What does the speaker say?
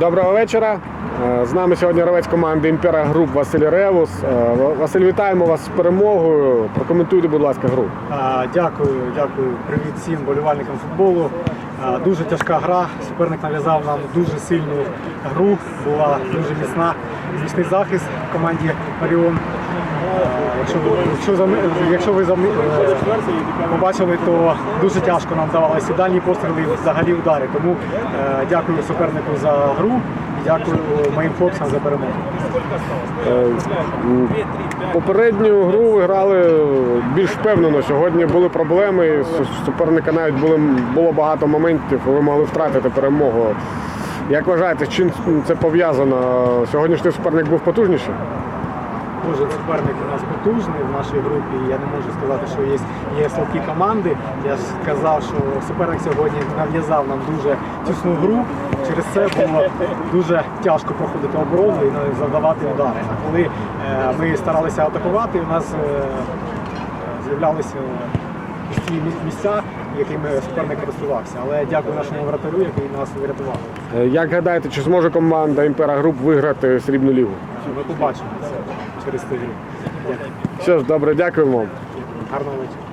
Доброго вечора. Е, З нами сьогодні гравець команди Імпера Груп Василь Ревус. Е, Василь, вітаємо вас з перемогою. Прокоментуйте, будь ласка, гру. Дякую, дякую. Привіт всім болівальникам футболу. Дуже тяжка гра. Суперник нав'язав нам дуже сильну гру. Була дуже міцна. Міцний захист команді Оріон. Якщо, ви- якщо, якщо ви зам- побачили, то дуже тяжко нам давалися дальні постріли взагалі удари. Тому е, дякую супернику за гру дякую моїм хлопцям за перемогу. Е, Попередню гру ви грали більш впевнено. Сьогодні були проблеми. Суперника навіть були, було багато моментів, ви могли втратити перемогу. Як вважаєте, чим це пов'язано? Сьогоднішній суперник був потужніший? Кожен суперник у нас потужний в нашій групі. Я не можу сказати, що є, є слабкі команди. Я ж сказав, що суперник сьогодні нав'язав нам дуже тісну гру. Через це було дуже тяжко проходити оборону і завдавати удари. А коли е, ми старалися атакувати, у нас е, з'являлися пусті мі- місця, якими суперник користувався. Але дякую нашому вратарю, який нас врятував. Е, Як гадаєте, чи зможе команда Імпера Груп виграти срібну лігу? Ми побачимо через тиждень. Що ж, добре, дякуємо. Гарного вечора.